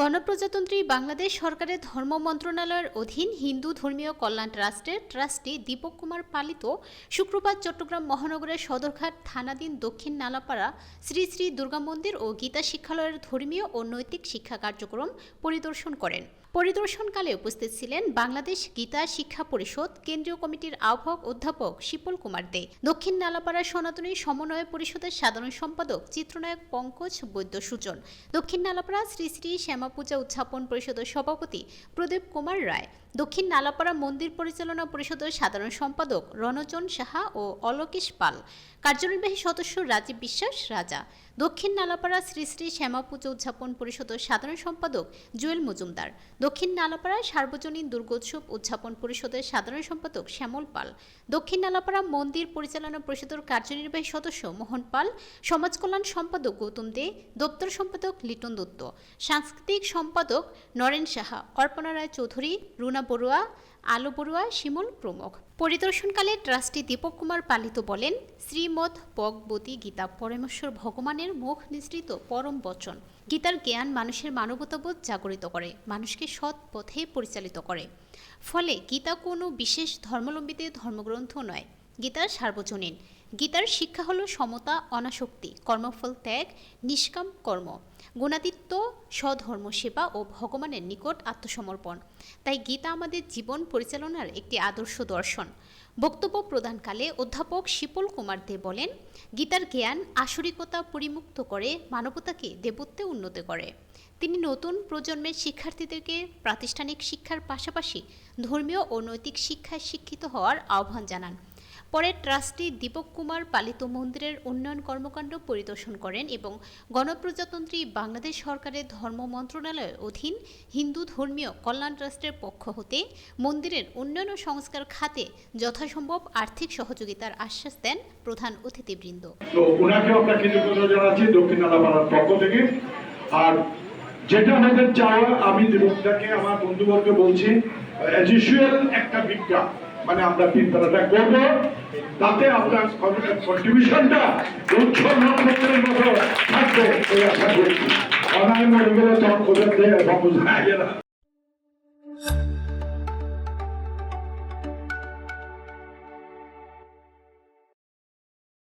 গণপ্রজাতন্ত্রী বাংলাদেশ সরকারের ধর্ম মন্ত্রণালয়ের অধীন হিন্দু ধর্মীয় কল্যাণ ট্রাস্টের ট্রাস্টি দীপক কুমার পালিত শুক্রবার চট্টগ্রাম মহানগরের সদরঘাট থানাধীন দক্ষিণ নালাপাড়া শ্রী শ্রী দুর্গা মন্দির ও গীতা শিক্ষালয়ের ধর্মীয় ও নৈতিক শিক্ষা কার্যক্রম পরিদর্শন করেন। পরিদর্শনকালে উপস্থিত ছিলেন বাংলাদেশ গীতা শিক্ষা পরিষদ কেন্দ্রীয় কমিটির আহ্বায়ক অধ্যাপক শিপল কুমার দে। দক্ষিণ নালাপাড়া সনাতনী সমন্বয় পরিষদের সাধারণ সম্পাদক চিত্রনায়ক পঙ্কজ বৈদ্য সূচন দক্ষিণ নালাপাড়া শ্রী শ্রী শ্যামা পূজা উদযাপন পরিষদের সভাপতি প্রদীপ কুমার রায়, দক্ষিণ নালাপাড়া মন্দির পরিচালনা পরিষদের সাধারণ সম্পাদক রণজন সাহা ও অলোকেশ পাল, কার্যনির্বাহী সদস্য রাজীব বিশ্বাস রাজা, দক্ষিণ নালাপাড়া শ্রী শ্রী শ্যামা পুজো উদযাপন পরিষদের সাধারণ সম্পাদক জুয়েল মজুমদার, দক্ষিণ নালাপাড়া সার্বজনীন দুর্গোৎসব উদযাপন পরিষদের সাধারণ সম্পাদক শ্যামল পাল, দক্ষিণ নালাপাড়া মন্দির পরিচালনা পরিষদের কার্যনির্বাহী সদস্য মোহন পাল, সমাজ কল্যাণ সম্পাদক গৌতম দে, দপ্তর সম্পাদক লিটন দত্ত, সাংস্কৃতিক সম্পাদক নরেন সাহা অর্পণা রায় চৌধুরী, রুনা বড়ুয়া, আলো বড়ুয়া, শিমুল প্রমুখ। পরিদর্শনকালে ট্রাস্টি দীপক কুমার পালিত বলেন শ্রীমদ ভগবতী গীতা পরমেশ্বর ভগবানের মুখ নিঃসৃত পরম বচন। গীতার জ্ঞান মানুষের মানবতাবোধ জাগরিত করে, মানুষকে সৎ পথে পরিচালিত করে। ফলে গীতা কোনো বিশেষ ধর্মাবলম্বীদের ধর্মগ্রন্থ নয় গীতার সার্বজনীন। গীতার শিক্ষা হলো সমতা, অনাসক্তি, কর্মফল ত্যাগ, নিষ্কাম কর্ম, গুণাতীত্য, স্বধর্ম সেবা ও ভগবানের নিকট আত্মসমর্পণ। তাই গীতা আমাদের জীবন পরিচালনার একটি আদর্শ দর্শন। বক্তব্য প্রদানকালে অধ্যাপক শিপল কুমার দে বলেন, গীতার জ্ঞান আসরিকতা পরিমুক্ত করে, মানবতাকে দেবত্বে উন্নত করে। তিনি নতুন প্রজন্মের শিক্ষার্থীদেরকে প্রাতিষ্ঠানিক শিক্ষার পাশাপাশি ধর্মীয় ও নৈতিক শিক্ষায় শিক্ষিত হওয়ার আহ্বান জানান। পরে ট্রাস্টি দীপক কুমার পালিত মন্দিরের উন্নয়ন কর্মকাণ্ড পরিদর্শন করেন এবং গণপ্রজাতন্ত্রী বাংলাদেশ সরকারের ধর্ম মন্ত্রণালয়ের অধীন হিন্দু ধর্মীয় কল্যাণ ট্রাস্টের পক্ষ হতে মন্দিরের উন্নয়ন ও সংস্কার খাতে যথাসম্ভব আর্থিক সহযোগিতার আশ্বাস দেন প্রধান অতিথিবৃন্দ। তো কৃতজ্ঞতা জানাচ্ছি দক্ষিণ পক্ষ থেকে। আর যেটা আমাদের চাওয়া, আমি দেবতাকে আমার বন্ধুবর্গ বলছি একটা বিজ্ঞান মানে আমরা বিদ্যালয়টা করব, তাতে আপনার কন্ট্রিবিউশনটা উচ্চ নক্ষত্রের মতো থাকবে, এই আশা করছি অনায় তখন খোঁজাতে